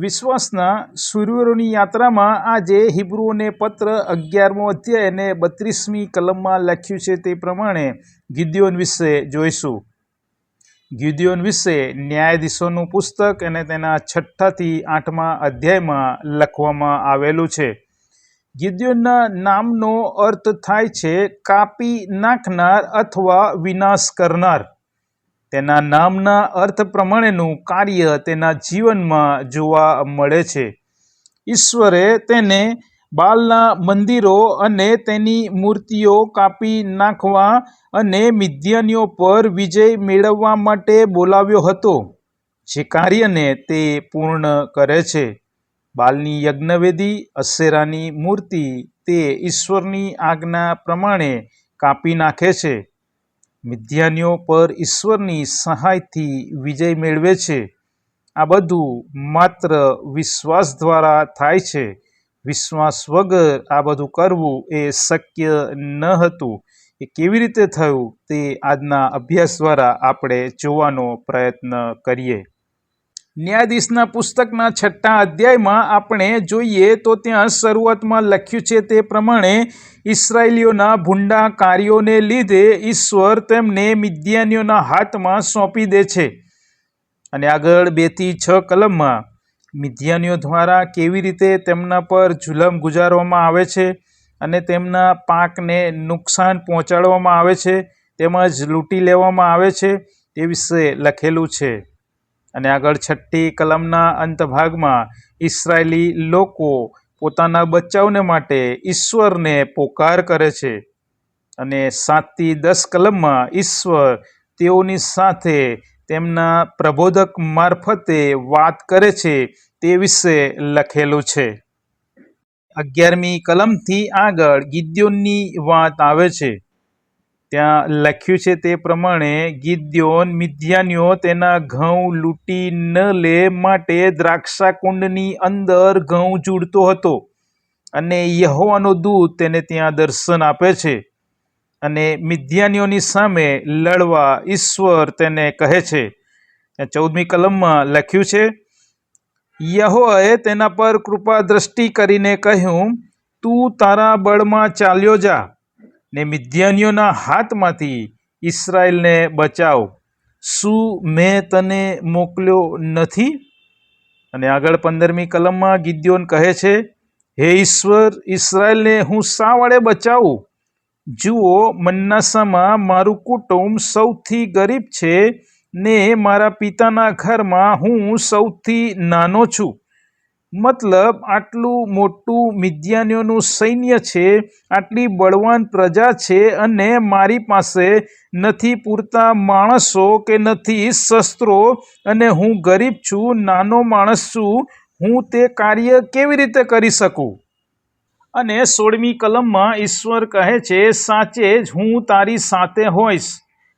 વિશ્વાસના સૂર્યરોની યાત્રામાં આજે હિબ્રુઓને પત્ર અગિયારમો અધ્યાય અને બત્રીસમી કલમમાં લખ્યું છે તે પ્રમાણે ગિદ્યોન વિશે જોઈશું. ગિદ્યોન વિશે ન્યાયાધીશોનું પુસ્તક અને તેના છઠ્ઠાથી આઠમા અધ્યાયમાં લખવામાં આવેલું છે. ગિદ્યોનના નામનો અર્થ થાય છે, કાપી નાખનાર અથવા વિનાશ કરનાર. તેના નામના અર્થ પ્રમાણેનું કાર્ય તેના જીવનમાં જોવા મળે છે. ઈશ્વરે તેને બાલના મંદિરો અને તેની મૂર્તિઓ કાપી નાખવા અને મિદ્યાનીઓ પર વિજય મેળવવા માટે બોલાવ્યો હતો, જે કાર્યને તે પૂર્ણ કરે છે. બાલની યજ્ઞવેદી અસેરાની મૂર્તિ તે ઈશ્વરની આજ્ઞા પ્રમાણે કાપી નાખે છે. મિથ્યાનીઓ પર ઈશ્વરની સહાયથી વિજય મેળવે છે. આ બધું માત્ર વિશ્વાસ દ્વારા થાય છે. વિશ્વાસ વગર આ બધું કરવું એ શક્ય ન હતું. એ કેવી રીતે થયું તે આજના અભ્યાસ દ્વારા આપણે જોવાનો પ્રયત્ન કરીએ. ન્યાયાધીશના પુસ્તકના છઠ્ઠા અધ્યાયમાં આપણે જોઈએ તો ત્યાં શરૂઆતમાં લખ્યું છે તે પ્રમાણે, ઇસરાયેલીઓના ભૂંડા કાર્યોને લીધે ઈશ્વર તેમને મિદ્યાનીઓના હાથમાં સોંપી દે છે. અને આગળ બેથી છ કલમમાં, મિદ્યાનીઓ દ્વારા કેવી રીતે તેમના પર જુલમ ગુજારવામાં આવે છે અને તેમના પાકને નુકસાન પહોંચાડવામાં આવે છે, તેમજ લૂંટી લેવામાં આવે છે? તે વિશે લખેલું છે. અને આગળ છઠ્ઠી કલમના અંતભાગમાં ઇસરાયેલી લોકો પોતાના બચાવને માટે ઈશ્વરને પોકાર કરે છે. અને સાતથી દસ કલમમાં ઈશ્વર તેઓની સાથે તેમના પ્રબોધક મારફતે વાત કરે છે તે વિશે લખેલું છે. અગિયારમી કલમથી આગળ ગિદ્યોનની વાત આવે છે. ત્યાં લખ્યું છે તે પ્રમાણે, ગિદ્યોન મિધ્યાનીઓ તેના ઘઉં લૂંટી ન લે માટે દ્રાક્ષા કુંડની અંદર ઘઉં જુડતો હતો. અને યહોવાનો દૂત તેને ત્યાં દર્શન આપે છે. અને મિધ્યાનીઓની સામે લડવા ઈશ્વર તેને કહે છે. ચૌદમી કલમમાં લખ્યું છે યહોએ તેના પર કૃપા દ્રષ્ટિ કરીને કહ્યું, તું તારા બળમાં ચાલ્યો જા. ને મિદ્યાનીઓના હાથમાંથી ઇસરાયલને બચાવ. શું મેં તને મોકલ્યો નથી? અને આગળ પંદરમી કલમમાં ગિદ્યોન કહે છે, હે ઈશ્વર ઇસરાયલને હું શા વડે બચાવું? જુઓ, મન્નાસામાં મારું કુટુંબ સૌથી ગરીબ છે ને મારા પિતાના ઘરમાં હું સૌથી નાનો છું. મતલબ આટલું મોટું મિદ્યાનીઓનું સૈન્ય છે, આટલી બળવાન પ્રજા છે અને મારી પાસે નથી પૂરતા માણસો કે નથી શસ્ત્રો અને હું ગરીબ છું, નાનો માણસ છું, હું તે કાર્ય કેવી રીતે કરી શકું? અને સોળમી કલમમાં ઈશ્વર કહે છે, સાચે જ હું તારી સાથે હોઈશ.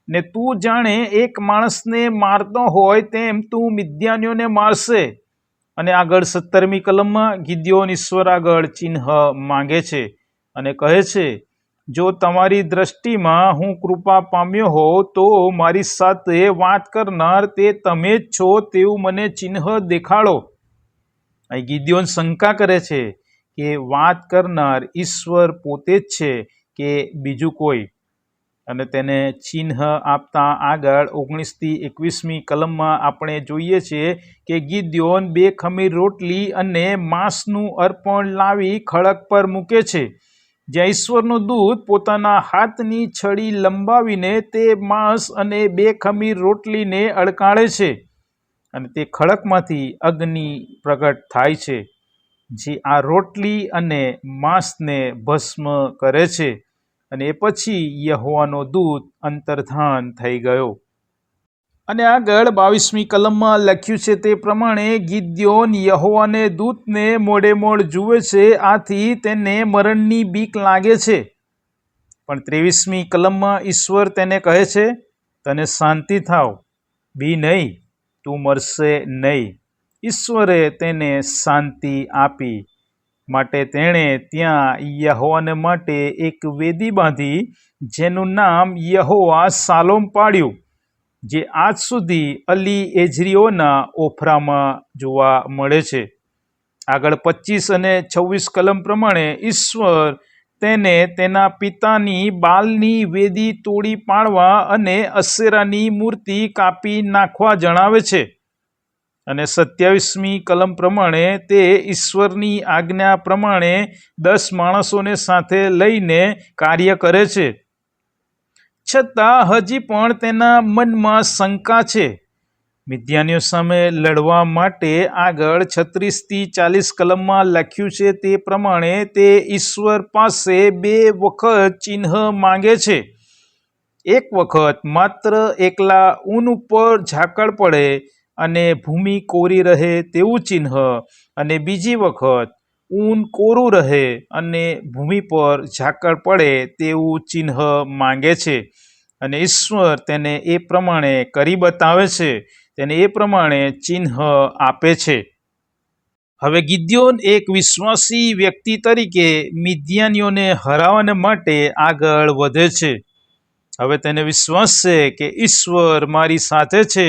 ને તું જાણે એક માણસને મારતો હોય તેમ તું મિદ્યાનીઓને મારશે. અને આગળ સત્તરમી કલમમાં ગિદ્યોન ઈશ્વર આગળ ચિહ્ન માંગે છે અને કહે છે, જો તમારી દ્રષ્ટિમાં હું કૃપા પામ્યો હો, તો મારી સાથે વાત કરનાર તે તમે જ છો તેવું મને ચિહ્ન દેખાડો. અહીં ગિદ્યોન શંકા કરે છે કે વાત કરનાર ઈશ્વર પોતે જ છે કે બીજું કોઈ? અને તેને ચિહ્ન આપતા આગળ ઓગણીસથી એકવીસમી કલમમાં આપણે જોઈએ છીએ કે ગિદ્યોન બે ખમીર રોટલી અને માંસનું અર્પણ લાવી ખડક પર મૂકે છે. જ્યાં ઈશ્વરનો દૂત પોતાના હાથની છડી લંબાવીને તે માંસ અને બે ખમીર રોટલીને અડકાળે છે અને તે ખડકમાંથી અગ્નિ પ્રગટ થાય છે, જે આ રોટલી અને માંસને ભસ્મ કરે છે. અને પછી યહોવાનો દૂત અંતર્ધાન થઈ ગયો. અને આગળ બાવીસમી કલમમાં લખ્યું છે તે પ્રમાણે ગિદ્યોન યહોવાને દૂતને મોડે મોડ જુએ છે, આથી તેને મરણની બીક લાગે છે. પણ ત્રેવીસમી કલમમાં ઈશ્વર તેને કહે છે, તને શાંતિ થાવ, બી નહીં, તું મરશે નહીં. ઈશ્વરે તેને શાંતિ આપી માટે તેણે ત્યાં યહોવાને માટે એક વેદી બાંધી, જેનું નામ યહોવા સાલોમ પાડ્યું, જે આજ સુધી અલી એજરીઓના ઓફરામાં જોવા મળે છે. આગળ પચીસ અને છવ્વીસ કલમ પ્રમાણે ઈશ્વર તેને તેના પિતાની બાલની વેદી તોડી પાડવા અને અસેરાની મૂર્તિ કાપી નાખવા જણાવે છે. અને સત્યાવીસમી કલમ પ્રમાણે તે ઈશ્વરની આજ્ઞા પ્રમાણે દસ માણસોને સાથે લઈને કાર્ય કરે છે. છતાં હજી પણ તેના મનમાં શંકા છે. મિદ્યાનીઓ સામે લડવા માટે આગળ છત્રીસથી ચાલીસ કલમમાં લખ્યું છે તે પ્રમાણે તે ઈશ્વર પાસે બે વખત ચિહ્ન માંગે છે. એક વખત માત્ર એકલા ઊન ઉપર ઝાકળ પડે અને ભૂમિ કોરી રહે તેવું ચિહ્ન અને બીજી વખત ઊન કોરું રહે અને ભૂમિ પર ઝાકળ પડે તેવું ચિહ્ન માંગે છે. અને ઈશ્વર તેને એ પ્રમાણે કરી બતાવે છે, તેને એ પ્રમાણે ચિહ્ન આપે છે. હવે ગિદ્યોન એક વિશ્વાસી વ્યક્તિ તરીકે મિદ્યાનીઓને હરાવવાને માટે આગળ વધે છે. હવે તેને વિશ્વાસ છે કે ઈશ્વર મારી સાથે છે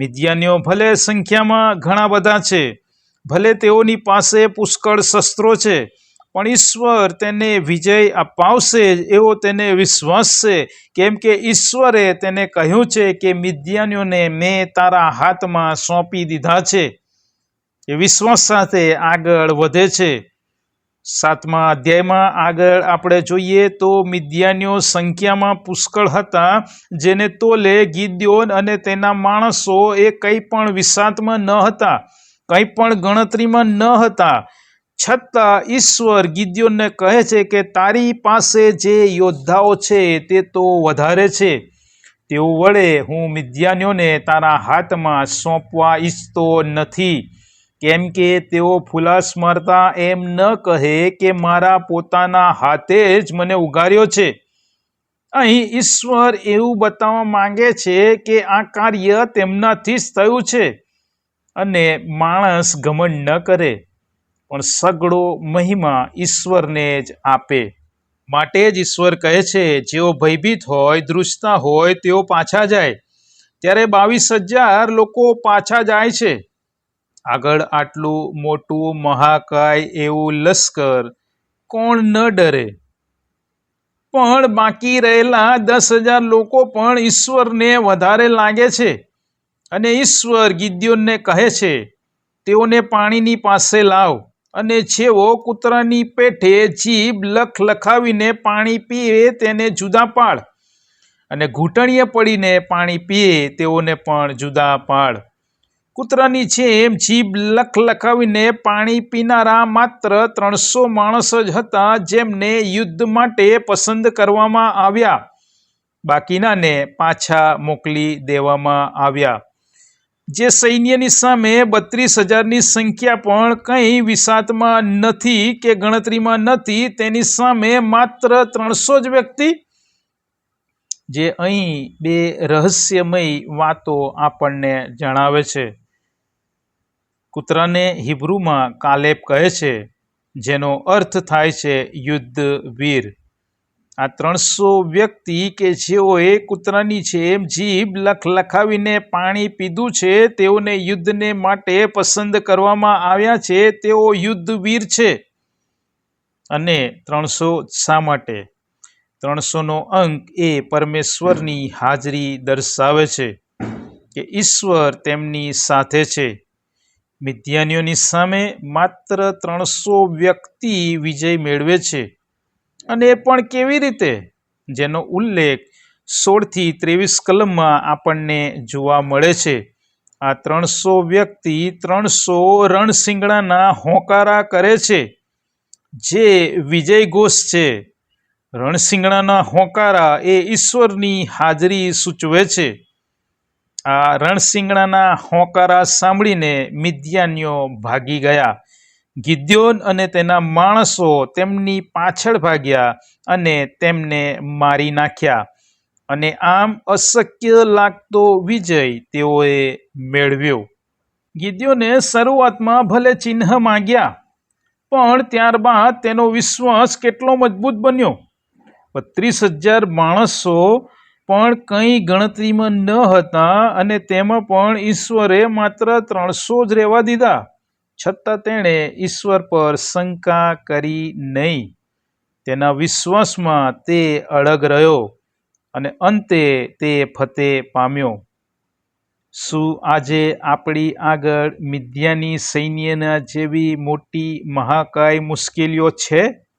મિદ્યાનીઓ ભલે સંખ્યામાં ઘણા બધા છે, ભલે તેઓની પાસે પુષ્કળ શસ્ત્રો છે, પણ ઈશ્વર તેને વિજય અપાવશે, એવો તેને વિશ્વાસ છે. કેમ કે ઈશ્વરે તેને કહ્યું છે કે, મિદ્યાનીઓને મેં તારા હાથમાં સોંપી દીધા છે. એ વિશ્વાસ સાથે આગળ વધે છે. સાતમા અધ્યાયમાં આગળ આપણે જોઈએ તો મિદ્યાનીઓ સંખ્યામાં પુષ્કળ હતા, જેને તોલે ગીદ્યોન અને તેના માણસો એ કંઈ પણ વિસાતમાં ન હતા, કંઈ પણ ગણતરીમાં ન હતા. છતાં ઈશ્વર ગીદ્યોનને કહે છે કે, તારી પાસે જે યોદ્ધાઓ છે તે તો વધારે છે. તેઓ વડે હું મિદ્યાનીઓને તારા હાથમાં સોંપવા ઈચ્છતો નથી. કેમ કે તેઓ ફુલાસ મારતા એમ ન કહે કે મારા પોતાના હાથે જ મને ઉગાર્યો છે. અહીં ઈશ્વર એવું બતાવવા માંગે છે કે આ કાર્ય તેમનાથી જ થયું છે અને માણસ ઘમંડ ન કરે, પણ સગળો મહિમા ઈશ્વરને જ આપે. માટે જ ઈશ્વર કહે છે, જેઓ ભયભીત હોય, ધ્રુજતા હોય, તેઓ પાછા જાય. ત્યારે બાવીસ હજાર લોકો પાછા જાય છે. આગળ આટલું મોટું મહાકાય એવું લશ્કર કોણ ન ડરે? પણ બાકી રહેલા દસ હજાર લોકો પણ ઈશ્વરને વધારે લાગે છે. અને ઈશ્વર ગિદ્યોનને કહે છે, તેઓને પાણીની પાસે લાવ અને છેવો કૂતરાની પેઠે જીભ લખ લખાવીને પાણી પીએ તેને જુદા પાડ. અને ઘૂંટણીએ પડીને પાણી પીએ તેઓને પણ જુદા પાડ. કૂતરાની જેમ જીભ લખ લખાવીને પાણી પીનારા માત્ર ત્રણસો માણસ જ હતા જેમને યુદ્ધ માટે પસંદ કરવામાં આવ્યા. બાકીનાને પાછા મોકલી દેવામાં આવ્યા. જે સૈન્યની સામે બત્રીસ હજારની સંખ્યા પણ કંઈ વિસાતમાં નથી કે ગણતરીમાં નથી, તેની સામે માત્ર ત્રણસો જ વ્યક્તિ. જે અહીં બે રહસ્યમય વાતો આપણને જણાવે છે. કૂતરાને હિબ્રુમાં કાલેબ કહે છે, જેનો અર્થ થાય છે યુદ્ધ વીર આ ત્રણસો વ્યક્તિ કે જેઓએ કૂતરાની જેમ જીભ લખ લખાવીને પાણી પીધું છે, તેઓને યુદ્ધને માટે પસંદ કરવામાં આવ્યા છે, તેઓ યુદ્ધવીર છે. અને ત્રણસો શા માટે? ત્રણસોનો અંક એ પરમેશ્વરની હાજરી દર્શાવે છે કે ઈશ્વર તેમની સાથે છે. મિથ્યાનીઓની સામે માત્ર ત્રણસો વ્યક્તિ વિજય મેળવે છે. અને એ પણ કેવી રીતે? જેનો ઉલ્લેખ સોળથી ત્રેવીસ કલમમાં આપણને જોવા મળે છે. આ ત્રણસો વ્યક્તિ ત્રણસો રણસિંગડાના હોંકારા કરે છે. જે વિજય ઘોષ છે. રણસિંગડાના હોંકારા એ ઈશ્વરની હાજરી સૂચવે છે. આ રણસિંગડાના હોંકારા સાંભળીને મિદ્યાનીઓ ભાગી ગયા. ગિદ્યોન અને તેના માણસો તેમની પાછળ ભાગ્યા અને તેમને મારી નાખ્યા. અને આમ અશક્ય લાગતો વિજય તેઓએ મેળવ્યો. ગિદ્યોને શરૂઆતમાં ભલે ચિહ્ન માંગ્યા, પણ ત્યારબાદ તેનો વિશ્વાસ કેટલો મજબૂત બન્યો. બત્રીસ હજાર માણસો પણ કંઈ ગણતરીમાં ન હતા અને તેમાં પણ ઈશ્વરે માત્ર ત્રણસો જ રહેવા દીધા. છતાં તેણે ઈશ્વર પર શંકા કરી નહીં. તેના વિશ્વાસમાં તે અડગ રહ્યો અને અંતે તે ફતે પામ્યો. શું આજે આપણી આગળ મિદ્યાની સૈન્યના જેવી મોટી મહાકાય મુશ્કેલીઓ છે?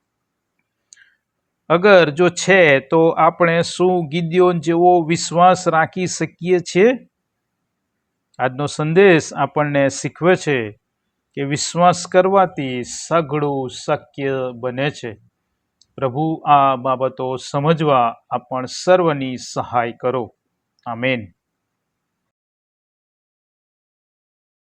અગર જો છે, તો આપણે શું ગિદ્યોન જેવો વિશ્વાસ રાખી શકીએ છીએ? આજનો સંદેશ આપણને શીખવે છે કે વિશ્વાસ કરવાથી સઘળું શક્ય બને છે. પ્રભુ, આ બાબતો સમજવા આપણ સર્વની સહાય કરો. આમેન.